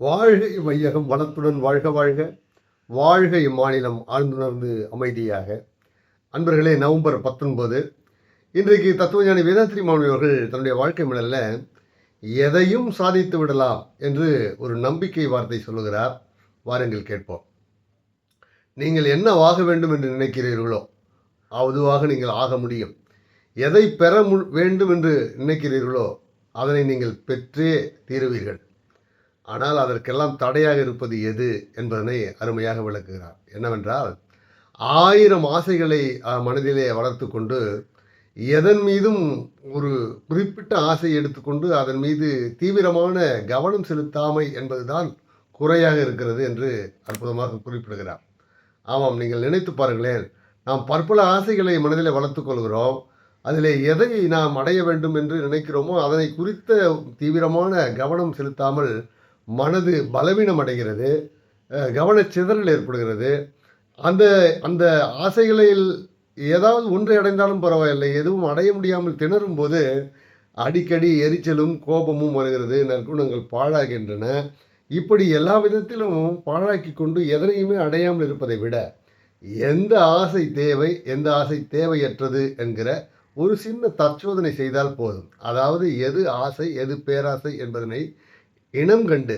வாழ்க இவ்வையகம் வளத்துடன் வாழ்க வாழ்க. வாழ்க இம்மாநிலம் ஆழ்ந்துணர்ந்து அமைதியாக. அன்பர்களே நவம்பர் பத்தொன்பது. இன்றைக்கு தத்துவஞானி வேதாத்திரி மாணவி அவர்கள் தன்னுடைய வாழ்க்கை மடலில் எதையும் சாதித்து விடலாம் என்று ஒரு நம்பிக்கை வார்த்தை சொல்லுகிறார். வாருங்கள் கேட்போம். நீங்கள் என்னவாக வேண்டும் என்று நினைக்கிறீர்களோ அதுவாக நீங்கள் ஆக முடியும். எதை பெற மு வேண்டும் என்று நினைக்கிறீர்களோ அதனை நீங்கள் பெற்றே தீருவீர்கள். ஆனால் அதற்கெல்லாம் தடையாக இருப்பது எது என்பதனை அருமையாக விளக்குகிறார். என்னவென்றால் ஆயிரம் ஆசைகளை மனதிலே வளர்த்து கொண்டு எதன் மீதும் ஒரு குறிப்பிட்ட ஆசை எடுத்துக்கொண்டு அதன் மீது தீவிரமான கவனம் செலுத்தாமை என்பதுதான் குறையாக இருக்கிறது என்று அற்புதமாக குறிப்பிடுகிறார். ஆமாம் நீங்கள் நினைத்து பாருங்களேன் நாம் பற்பல ஆசைகளை மனதில் வளர்த்துக் கொள்கிறோம் அதில் எதை நாம் அடைய வேண்டும் என்று நினைக்கிறோமோ அதனை குறித்த தீவிரமான கவனம் செலுத்தாமல் மனது பலவீனம் அடைகிறது கவனச்சிதறல் ஏற்படுகிறது. அந்த அந்த ஆசைகளில் ஏதாவது ஒன்றை அடைந்தாலும் பரவாயில்லை எதுவும் அடைய முடியாமல் திணறும் போது அடிக்கடி எரிச்சலும் கோபமும் வருகிறது நற்குணங்கள் பாழாகின்றன. இப்படி எல்லா விதத்திலும் பாழாக்கி கொண்டு எதனையுமே அடையாமல் இருப்பதை விட எந்த ஆசை தேவை எந்த ஆசை தேவையற்றது என்கிற ஒரு சின்ன தற்சோதனை செய்தால் போதும். அதாவது எது ஆசை எது பேராசை என்பதனை இனம் கண்டு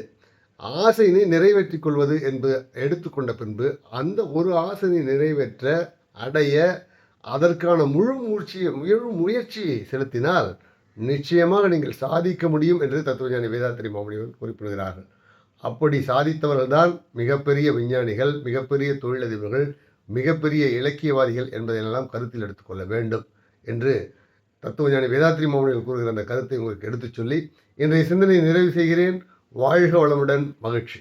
ஆசையினை நிறைவேற்றிக் கொள்வது என்பது எடுத்துக்கொண்ட பின்பு அந்த ஒரு ஆசையை நிறைவேற்ற அடைய அதற்கான முழு முயற்சி முழு முயற்சியை செலுத்தினால் நிச்சயமாக நீங்கள் சாதிக்க முடியும் என்று தத்துவஞானி வேதாத்திரி மாமணிகள் குறிப்பிடுகிறார்கள். அப்படி சாதித்தவர்கள்தான் மிகப்பெரிய விஞ்ஞானிகள் மிகப்பெரிய தொழிலதிபர்கள் மிகப்பெரிய இலக்கியவாதிகள் என்பதையெல்லாம் கருத்தில் எடுத்துக்கொள்ள வேண்டும் என்று தத்துவஞானி வேதாத்ரி மாமணிகள் கூறுகிற அந்த கருத்தை உங்களுக்கு எடுத்துச் சொல்லி இன்றைய சிந்தனையை நிறைவு செய்கிறேன். வாழ்க வளமுடன் மகிழ்ச்சி.